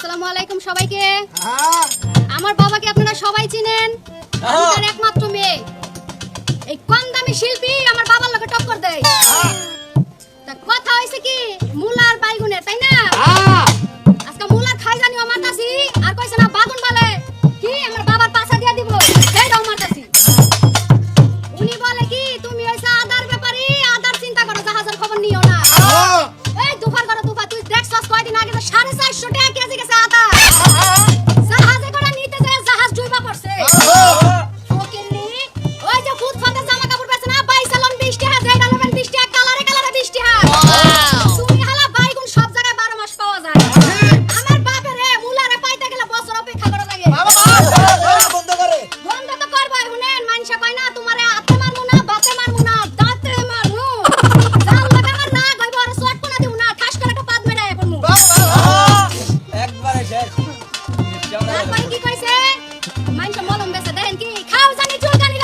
আসসালামু আলাইকুম সবাইকে। আমার বাবাকে আপনারা সবাই চিনেন? তার একমাত্র মেয়ে। এই কম দামি শিল্পী আমার বাবার লোকে টক্কর দেয়। তা কথা হয়েছে কি মুলার বাইগুনের তাই না? নিও না এই দুফার করো দুফার মলম বেচা দেখেন কি? খাও জানি চুলকানি।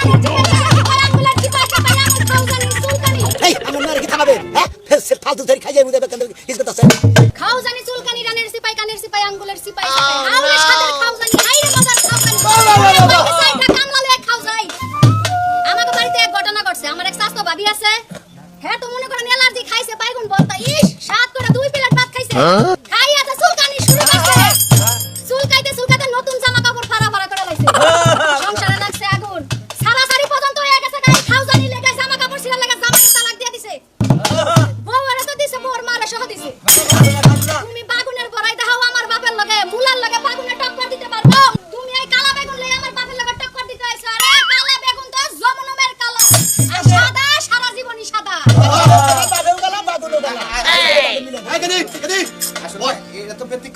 ফালতু ধরে খাই যাই মুদে বেকান ইস কথা স্যার খাও জানি চুলকানি রানের সিপাই কানের সিপাই আঙ্গুলের সিপাই আউলের সাথে খাও জানি হাইরে বাজার খাও জানি সাইডটা কামলালে খাও যাই আমাকে বাড়িতে এক ঘটনা ঘটছে। আমার এক স্বাস্থ্য ভাবি আছে। হ্যাঁ তো মনে করেন অ্যালার্জি খাইছে বাইগুন বলতা ইস সাত করে দুই প্লেট ভাত খাইছে। এখানে এখানে। আসলে এটা তো ব্যতিক্রম